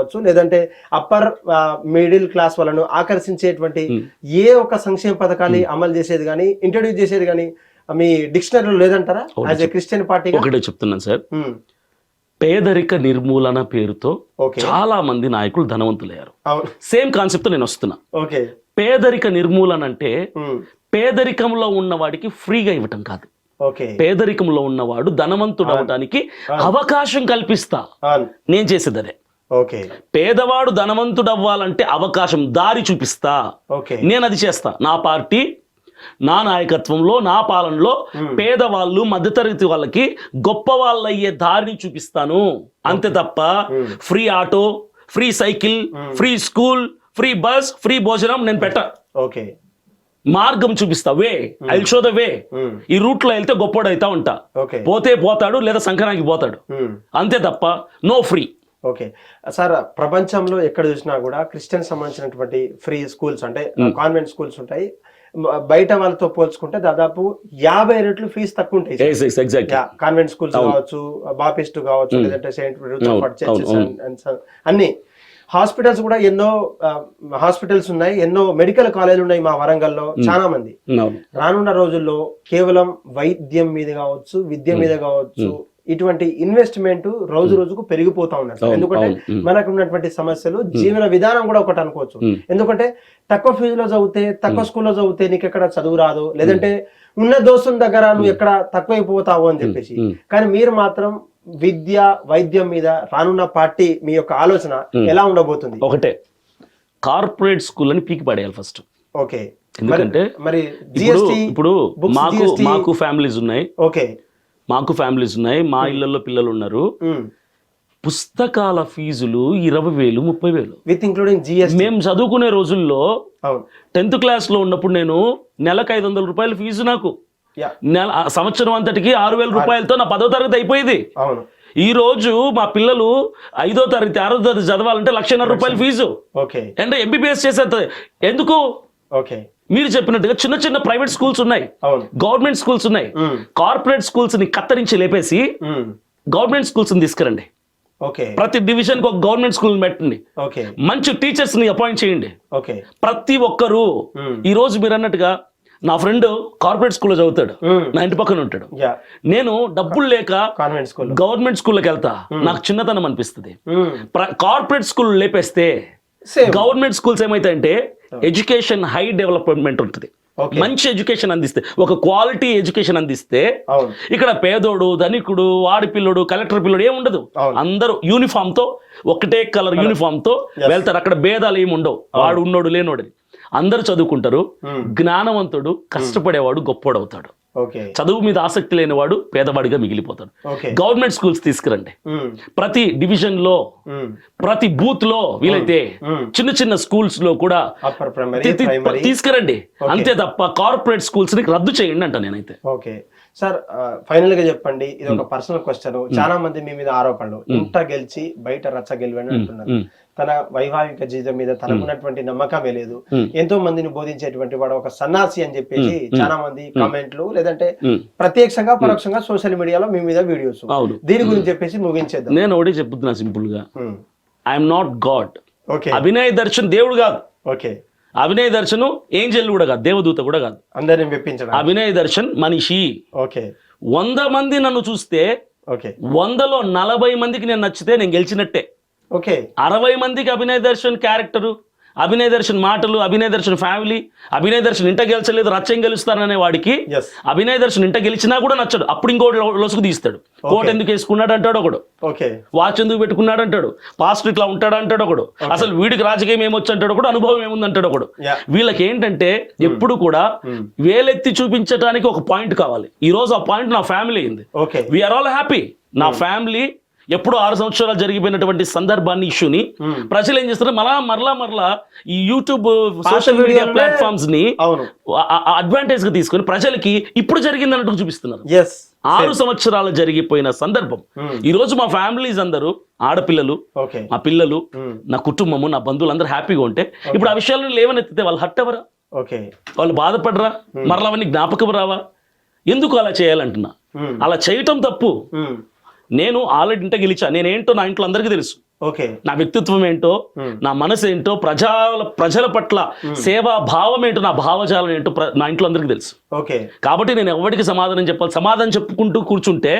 కావచ్చు లేదంటే upper middle class వాళ్ళను ఆకర్షించేటువంటి ఏ ఒక్క సంక్షేమ పథకాన్ని అమలు చేసేది కానీ ఇంట్రొడ్యూస్ చేసేది కానీ మీ డిక్షనరీలో లేదంటారా? యాజ్ ఎ క్రిస్టియన్ పార్టీ ఒకటే చెప్తున్నాను సార్. పేదరిక నిర్మూలన పేరుతో చాలా మంది నాయకులు ధనవంతులయ్యారు. సేమ్ కాన్సెప్ట్ నేను వస్తున్నా. ఓకే. పేదరిక నిర్మూలన అంటే పేదరికంలో ఉన్నవాడికి ఫ్రీగా ఇవ్వటం కాదు. పేదరికంలో ఉన్నవాడు ధనవంతుడు అవటానికి అవకాశం కల్పిస్తా. నేను చేసేది అదే. ఓకే. పేదవాడు ధనవంతుడు అవ్వాలంటే అవకాశం దారి చూపిస్తా. ఓకే. నేను అది చేస్తా. నా పార్టీ నా నాయకత్వంలో నా పాలనలో పేదవాళ్ళు మధ్యతరగతి వాళ్ళకి గొప్ప వాళ్ళు అయ్యే దారిని చూపిస్తాను. అంతే తప్ప free auto free cycle free school free bus free భోజనం నేను పెట్ట. ఓకే. మార్గం చూపిస్తా. Way. I show the way ఈ రూట్లో వెళ్తే గొప్పోడు అవుతా ఉంటా పోతే పోతాడు లేదా సంక్రాంతికి పోతాడు. అంతే తప్ప నో ఫ్రీ ఓకే. సార్ ప్రపంచంలో ఎక్కడ చూసినా కూడా క్రిస్టియన్ సంబంధించినటువంటి ఫ్రీ స్కూల్స్ అంటే కాన్వెంట్ స్కూల్స్ ఉంటాయి. బయట వాళ్ళతో పోల్చుకుంటే దాదాపు యాభై రెట్లు ఫీజు తక్కువ ఉంటాయి కాన్వెంట్ స్కూల్స్ కావచ్చు బాపిస్ట్ కావచ్చు లేదంటే సెయింట్ అన్ని. హాస్పిటల్స్ కూడా ఎన్నో హాస్పిటల్స్ ఉన్నాయి. ఎన్నో మెడికల్ కాలేజీలు ఉన్నాయి మా వరంగల్లో చాలా మంది. రానున్న రోజుల్లో కేవలం వైద్యం మీద కావచ్చు విద్య మీద కావచ్చు ఇటువంటి ఇన్వెస్ట్మెంట్ రోజు రోజుకు పెరిగిపోతా ఉన్నారు అవును, ఎందుకంటే. మనకు ఉన్నటువంటి సమస్యలు జీవన విధానం కూడా ఒకటి అనుకోవచ్చు. ఎందుకంటే తక్కువ ఫీజులో చదివితే తక్కువ స్కూల్లో చదివితే నీకు ఎక్కడ చదువు రాదు. లేదంటే ఉన్న దోస్తుల దగ్గర నువ్వు ఎక్కడ తక్కువైపోతావు అని చెప్పేసి. కానీ మీరు మాత్రం విద్య వైద్యం మీద రానున్న పార్టీ మీ యొక్క ఆలోచన ఎలా ఉండబోతుంది? ఒకటే కార్పొరేట్ స్కూల్ అని పీకి పడేయాలి ఫస్ట్ ఓకే. ఎందుకంటే మరి ఇప్పుడు మాకు ఫ్యామిలీస్ ఉన్నాయి. ఓకే. మాకు ఫ్యామిలీస్ ఉన్నాయి మా ఇళ్ళలో పిల్లలు ఉన్నారు. పుస్తకాల ఫీజులు ఇరవై వేలు ముప్పై వేలు. విత్ ఇంక్లూడింగ్ జిఎస్టి మేము చదువుకునే రోజుల్లో టెన్త్ క్లాస్లో ఉన్నప్పుడు నేను నెలకు ఐదు వందల రూపాయల ఫీజు నాకు. నెల సంవత్సరం అంతటికి ఆరు వేల రూపాయలతో నా పదో తరగతి అయిపోయేది. ఈ రోజు మా పిల్లలు ఐదో తరగతి ఆరో తరగతి చదవాలంటే లక్షన్నర రూపాయల ఫీజు. ఓకే. అంటే ఎంబీబీఎస్ చేసేది. ఎందుకు? ఓకే. మీరు చెప్పినట్టుగా చిన్న చిన్న ప్రైవేట్ స్కూల్స్ ఉన్నాయి. గవర్నమెంట్ స్కూల్స్ ఉన్నాయి. కార్పొరేట్ స్కూల్స్ని కత్తరించి లేపేసి. గవర్నమెంట్ స్కూల్స్ని తీసుకురండి ప్రతి డివిజన్కి ఒక గవర్నమెంట్ స్కూల్ పెట్టండి. మంచి టీచర్స్ని అపాయింట్ చేయండి. ప్రతి ఒక్కరూ. ఈ రోజు మీరు అన్నట్టుగా నా ఫ్రెండ్ కార్పొరేట్ స్కూల్లో చదువుతాడు. నా ఇంటి పక్కన ఉంటాడు. నేను డబ్బులు లేక గవర్నమెంట్ స్కూల్కి వెళ్తా. నాకు చిన్నతనం అనిపిస్తుంది. కార్పొరేట్ స్కూల్ లేపేస్తే గవర్నమెంట్ స్కూల్స్ ఏమైతాయంటే ఎడ్యుకేషన్ హై డెవలప్మెంట్ ఉంటుంది. మంచి ఎడ్యుకేషన్ అందిస్తే ఒక క్వాలిటీ ఎడ్యుకేషన్ అందిస్తే ఇక్కడ పేదోడు ధనికుడు వాడిపిల్లుడు కలెక్టర్ పిల్లుడు ఏం ఉండదు. అందరూ యూనిఫామ్తో ఒకటే కలర్ యూనిఫామ్తో వెళ్తారు. అక్కడ భేదాలు ఏమి ఉండవు. వాడు ఉన్నోడు లేనోడు అందరూ చదువుకుంటారు. Hmm. జ్ఞానవంతుడు కష్టపడేవాడు గొప్పోడు అవుతాడు ఓకే చదువు మీద ఆసక్తి లేనివాడు పేదవాడిగా మిగిలిపోతాడు. గవర్నమెంట్ స్కూల్స్ తీసుకురండి. ప్రతి డివిజన్లో. ప్రతి బూత్లో వీలైతే. చిన్న చిన్న స్కూల్స్లో కూడా తీసుకురండి. అంతే తప్ప కార్పొరేట్ స్కూల్స్ని రద్దు చేయండి అంట నేనైతే. సార్ ఫైనల్గా చెప్పండి. ఇది ఒక పర్సనల్ క్వశ్చన్ చాలా మంది మీ మీద ఆరోపణలు. ఇంట గెలిచి బయట రచ్చ గెలివని అంటున్నారు. తన వైవాహిక జీవితం మీద తనకున్నటువంటి నమ్మకమే లేదు. ఎంతో మందిని బోధించేటువంటి వాడు ఒక సన్నాసి అని చెప్పేసి చాలా మంది కామెంట్లు లేదంటే. ప్రత్యక్షంగా పరోక్షంగా సోషల్ మీడియాలో మీ మీద వీడియోస్ దీని గురించి చెప్పేసి ముగించేద్దాం. నేను ఒకటి చెప్తున్నా సింపుల్గా. I'm not God okay. Abhinay Darshan దేవుడు కాదు. ఓకే. అభినయ్ దర్శన్ ఏంజల్ కూడా కాదు దేవదూత కూడా కాదు. అందరిని మెప్పించడం అభినయ్ దర్శన్ మనిషి. ఓకే. వంద మంది నన్ను చూస్తే ఓకే. వందలో నలభై మందికి నేను నచ్చితే నేను గెలిచినట్టే. ఓకే. అరవై మందికి అభినయ్ దర్శన్ క్యారెక్టరు. అభినయ్ దర్శన్ మాటలు అభినయ్ దర్శన్ ఫ్యామిలీ అభినయ్ దర్శన్ ఇంట గెలిచలేదు రచ్చం గెలుస్తాననే వాడికి అభినయ్ దర్శన్ ఇంట గెలిచినా కూడా నచ్చడు. అప్పుడు ఇంకోటి లో- లొసుగు తీస్తాడు. కోట్ ఎందుకు వేసుకున్నాడు అంటాడు ఒకడు. వాచ్ ఎందుకు పెట్టుకున్నాడు అంటాడు. పాస్ట్ ఇట్లా ఉంటాడు అంటాడు ఒకడు. అసలు వీడికి రాజకీయం ఏమొచ్చు అంటాడు ఒకడు అనుభవం ఏముంది అంటాడు ఒకడు. వీళ్ళకి ఏంటంటే ఎప్పుడు కూడా వేలెత్తి చూపించడానికి ఒక పాయింట్ కావాలి. ఈ రోజు ఆ పాయింట్ నా ఫ్యామిలీ అయింది. వీఆర్ ఆల్ హ్యాపీ నా ఫ్యామిలీ ఎప్పుడు ఆరు సంవత్సరాలు జరిగిపోయినటువంటి సందర్భాన్ని ఇష్యూని ప్రజలు ఏం చేస్తారు మళ్ళా మరలా మరలా ఈ యూట్యూబ్ సోషల్ మీడియా ప్లాట్ఫామ్స్ని అడ్వాంటేజ్గా తీసుకొని ప్రజలకి ఇప్పుడు జరిగింది అన్నట్టు చూపిస్తున్నారు ఆరు సంవత్సరాలు జరిగిపోయిన సందర్భం. ఈ రోజు మా ఫ్యామిలీస్ అందరూ ఆడపిల్లలు మా పిల్లలు Hmm. నా కుటుంబము నా బంధువులు అందరూ హ్యాపీగా ఉంటే ఇప్పుడు ఆ విషయాలను లేవనెత్తితే వాళ్ళు హట్ ఓకే వాళ్ళు బాధపడరా? మరలా అవన్నీ జ్ఞాపకం రావా? ఎందుకు అలా చేయాలంటున్నా? Hmm. అలా చేయటం తప్పు. నేను ఆల్రెడీ ఇంట గెలిచా. నేనేంటో నా ఇంట్లో అందరికీ తెలుసు. ఓకే. నా వ్యక్తిత్వం ఏంటో. నా మనసు ఏంటో ప్రజల ప్రజల పట్ల సేవా భావం ఏంటో నా భావజాలం ఏంటో నా ఇంట్లో అందరికీ తెలుసు. ఓకే. కాబట్టి నేను ఎవరికి సమాధానం చెప్పాలి? సమాధానం చెప్పుకుంటూ కూర్చుంటే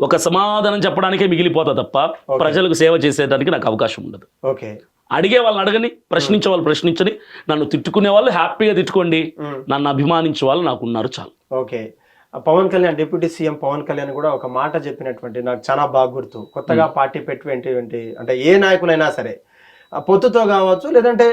ఒక సమాధానం చెప్పడానికే మిగిలిపోతా తప్ప ప్రజలకు సేవ చేసేటానికి నాకు అవకాశం ఉండదు. ఓకే. అడిగే వాళ్ళని అడగని ప్రశ్నించే వాళ్ళు ప్రశ్నించని నన్ను తిట్టుకునే వాళ్ళు హ్యాపీగా తిట్టుకోండి నన్ను అభిమానించే వాళ్ళు నాకు ఉన్నారు చాలు. Okay. Pawan Kalyan deputy CM Pawan Kalyan కూడా ఒక మాట చెప్పినటువంటి నాకు చాలా బాగా గుర్తు కొత్తగా పార్టీ పెట్టినటువంటి అంటే ఏ నాయకులైనా సరే పొత్తుతో కావచ్చు లేదంటే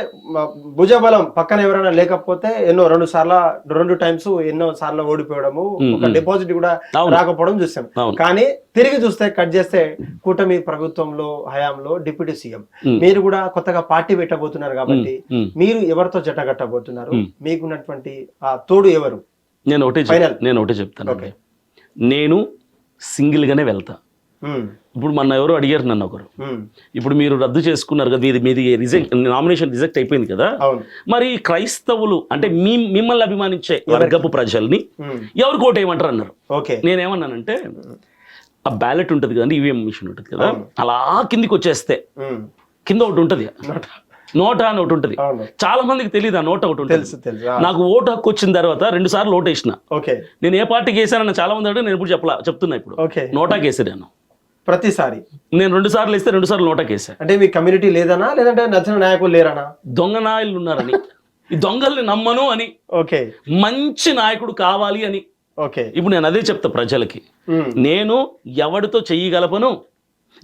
భుజబలం పక్కన ఎవరైనా లేకపోతే ఎన్నో రెండు సార్లు రెండు టైమ్స్ ఎన్నో సార్లు ఓడిపోవడము ఒక డిపాజిట్ కూడా. రాకపోవడం చూసాం. కానీ తిరిగి చూస్తే కట్ చేస్తే కూటమి ప్రభుత్వంలో హయాంలో డిప్యూటీ సీఎం. మీరు కూడా కొత్తగా పార్టీ పెట్టబోతున్నారు కాబట్టి. మీరు ఎవరితో జట కట్టబోతున్నారు మీకున్నటువంటి ఆ తోడు ఎవరు నేను ఒకటే. నేను ఒకటే చెప్తాను. నేను సింగిల్గానే వెళ్తా. ఉమ్, ఇప్పుడు మొన్న ఎవరో అడిగారు నన్ను ఒకరు. ఉమ్, ఇప్పుడు మీరు రద్దు చేసుకున్నారు కదా మీది మీది రిజెక్ట్ నామినేషన్ రిజెక్ట్ అయిపోయింది కదా. మరి క్రైస్తవులు అంటే మీ మిమ్మల్ని అభిమానించే వర్గపు ప్రజల్ని ఉమ్, ఎవరికి ఓటేయమంటారు అన్నారు. నేనేమన్నానంటే ఆ బ్యాలెట్ ఉంటుంది కదండి ఈవీఎం మిషన్ ఉంటుంది కదా. అలా కిందికి వచ్చేస్తే కింద ఒకటి ఉంటుంది. నోట. అని ఒకటి ఉంటుంది. చాలా మందికి తెలియదు ఆ నోట ఒకటి ఉంటుంది. తెలుసు నాకు ఓటు హక్కు వచ్చిన తర్వాత రెండు సార్లు ఓటు వేసిన. ఓకే. నేను ఏ పార్టీకి వేసానని చాలా మంది అడిగి నేను ఇప్పుడు చెప్పలా చెప్తున్నా ఇప్పుడు. ఓకే. నోటాకి వేసాను ప్రతిసారి? నేను రెండు సార్లు వేస్తే రెండు సార్లు నోటాకి వేసా అంటే మీ కమ్యూనిటీ లేదనా లేదంటే నచ్చిన నాయకులు లేరనా? దొంగ నాయకులు ఉన్నారని. ఈ దొంగల్ని నమ్మను అని. ఓకే. మంచి నాయకుడు కావాలి అని. ఓకే. ఇప్పుడు నేను అదే చెప్తా ప్రజలకి. నేను ఎవడితో చెయ్యగలపను?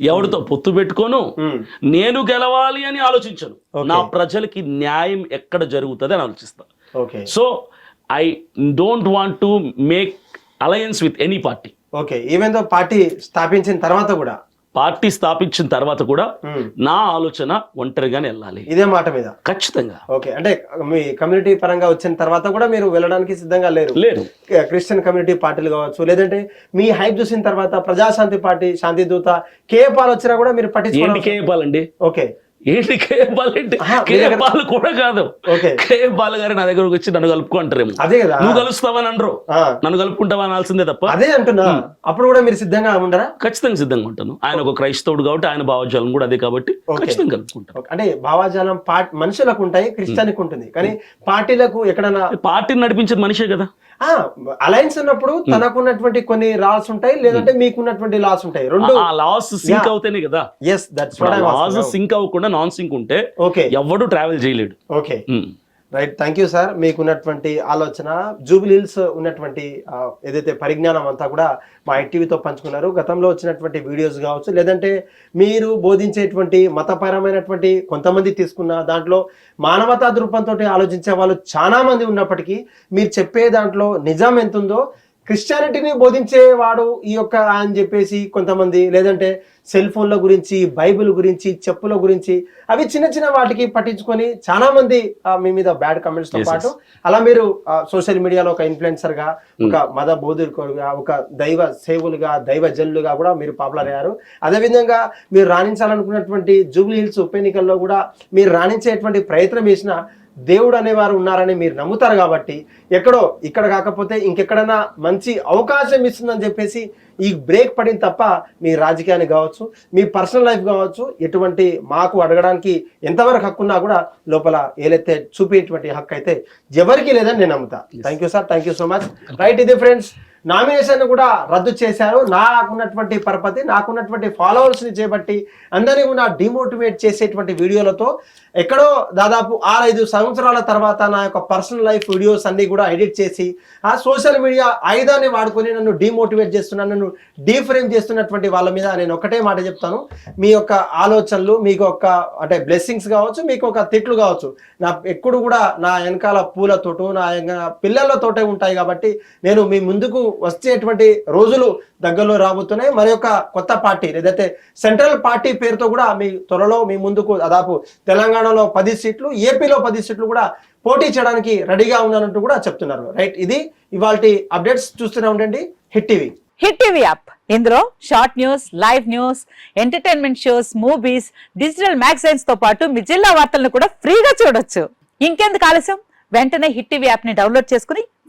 ఎవడితో పొత్తు పెట్టుకోను. నేను గెలవాలి అని ఆలోచించను. నా ప్రజలకి న్యాయం ఎక్కడ జరుగుతుంది అని ఆలోచిస్తా. Okay. So I don't want to make alliance with any party. Okay. Even though party స్థాపించిన తర్వాత కూడా. పార్టీ స్థాపించిన తర్వాత కూడా నా ఆలోచన ఒంటరిగానే వెళ్ళాలి. ఇదే మాట మీద? ఖచ్చితంగా. ఓకే. అంటే మీ కమ్యూనిటీ పరంగా వచ్చిన తర్వాత కూడా మీరు వెళ్ళడానికి సిద్ధంగా లేరు. లేదు క్రిస్టియన్ కమ్యూనిటీ పార్టీలు కావచ్చు లేదంటే మీ హైప్ చూసిన తర్వాత ప్రజాశాంతి పార్టీ శాంతి దూత కేపాల్ వచ్చినా కూడా మీరు ఏంటి పట్టించుకోవడం కేపాలండి ఓకే. ఏంటి కేపాలంటే ఆహా, మీ దగ్గర- కేపాలు కూడా కాదు. ఓకే. కేపాల్ గారు నా దగ్గరకు వచ్చి నన్ను కలుపుకో అంటారేమో అదే కదా. నువ్వు కలుస్తావని అనరు. నన్ను కలుపుకుంటావా అనాల్సిందే తప్ప. అదే అంటున్నా. అప్పుడు కూడా మీరు సిద్ధంగా ఉండరా ఖచ్చితంగా సిద్ధంగా ఉంటాను. ఆయన ఒక క్రైస్తవుడు కాబట్టి ఆయన భావజాలం కూడా అదే కాబట్టి. ఖచ్చితంగా కలుపుకుంటాను. అంటే భావాజాలం పార్ట్ మనుషులకు ఉంటాయి క్రిస్టియానికి ఉంటుంది. కానీ పార్టీలకు ఎక్కడైనా పార్టీని నడిపించేది మనిషే కదా. అలయన్స్ ఉన్నప్పుడు తనకున్నటువంటి కొన్ని లాస్ ఉంటాయి లేదంటే మీకున్నటువంటి లాస్ ఉంటాయి. రెండు. ఆ లాస్ సింక్ అవుతేనే కదా. ఎస్ దట్స్ లాస్ సింక్ అవ్వకుండా నాన్ సింక్ ఉంటే ఓకే. ఎవడు ట్రావెల్ చేయలేడు. Okay. Right thank you sir. మీకున్నటువంటి ఆలోచన జూబిలీ హిల్స్ ఉన్నటువంటి ఏదైతే పరిజ్ఞానం అంతా కూడా మా ఐటీవీతో పంచుకున్నారు. గతంలో వచ్చినటువంటి వీడియోస్ కావచ్చు లేదంటే మీరు బోధించేటువంటి మతపరమైనటువంటి కొంతమంది తీసుకున్న దాంట్లో మానవతా దృక్పథంతో ఆలోచించే వాళ్ళు చాలా మంది ఉన్నప్పటికీ మీరు చెప్పే దాంట్లో నిజం ఎంత ఉందో క్రిస్టియానిటీని బోధించేవాడు ఈ యొక్క అని చెప్పేసి కొంతమంది లేదంటే సెల్ ఫోన్ల గురించి బైబిల్ గురించి చెప్పుల గురించి అవి చిన్న చిన్న వాటికి పట్టించుకొని చాలా మంది మీ మీద బ్యాడ్ కమెంట్స్తో పాటు అలా మీరు సోషల్ మీడియాలో ఒక ఇన్ఫ్లుయెన్సర్గా ఒక మత బోధకులుగా ఒక దైవ సేవులుగా దైవ జనులుగా కూడా మీరు పాపులర్ అయ్యారు అదేవిధంగా మీరు రాణించాలనుకున్నటువంటి జూబ్లీ హిల్స్ ఉప ఎన్నికల్లో కూడా మీరు రాణించేటువంటి ప్రయత్నం చేసిన దేవుడు అనేవారు ఉన్నారని మీరు నమ్ముతారు కాబట్టి ఎక్కడో ఇక్కడ కాకపోతే ఇంకెక్కడైనా మంచి అవకాశం ఇస్తుందని చెప్పేసి ఈ బ్రేక్ పడింది తప్ప మీ రాజకీయానికి కావచ్చు మీ పర్సనల్ లైఫ్ కావచ్చు ఎటువంటి మాకు అడగడానికి ఎంతవరకు హక్కు ఉన్నా కూడా లోపల ఏలైతే చూపేటువంటి హక్కు అయితే ఎవరికి లేదని నేను నమ్ముతా. Thank you sir thank you so much right ఇది ఫ్రెండ్స్ నామినేషన్ కూడా రద్దు చేశారు. నాకున్నటువంటి పరపతి నాకున్నటువంటి ఫాలోవర్స్ని చేపట్టి అందరినీ కూడా డిమోటివేట్ చేసేటువంటి వీడియోలతో ఎక్కడో దాదాపు ఆరైదు సంవత్సరాల తర్వాత నా యొక్క పర్సనల్ లైఫ్ వీడియోస్ అన్నీ కూడా ఎడిట్ చేసి ఆ సోషల్ మీడియా ఆయుధాన్ని వాడుకొని నన్ను డిమోటివేట్ చేస్తున్నా నన్ను డీఫ్రేమ్ చేస్తున్నటువంటి వాళ్ళ మీద నేను ఒకటే మాట చెప్తాను. మీ యొక్క ఆలోచనలు మీకు ఒక అంటే బ్లెస్సింగ్స్ కావచ్చు మీకు ఒక తిట్లు కావచ్చు. నా ఎప్పుడు కూడా నా వెనకాల పూలతోటూ నా పిల్లలతోటే ఉంటాయి కాబట్టి నేను మీ ముందుకు వచ్చేటువంటి రోజులు దగ్గరలో రాబోతున్నాయి. మరి యొక్క కొత్త పార్టీ లేదైతే సెంట్రల్ పార్టీ పేరుతో కూడా మీ త్వరలో మీ ముందుకు దాదాపు తెలంగాణలో పది సీట్లు ఏపీలో పది సీట్లు కూడా పోటీ చేయడానికి రెడీగా ఉన్నానంటూ కూడా చెప్తున్నారు. రైట్ ఇది ఇవాళ అప్డేట్స్ చూస్తూనే ఉండండి. Hit TV. Hit TV app. ఇందులో short news live news entertainment shows movies digital మ్యాగజైన్స్తో పాటు మీ జిల్లా వార్తలను కూడా ఫ్రీగా చూడొచ్చు. ఇంకెందుకు ఆలస్యం? వెంటనే హిట్ టీవీ యాప్ని డౌన్లోడ్ చేసుకుని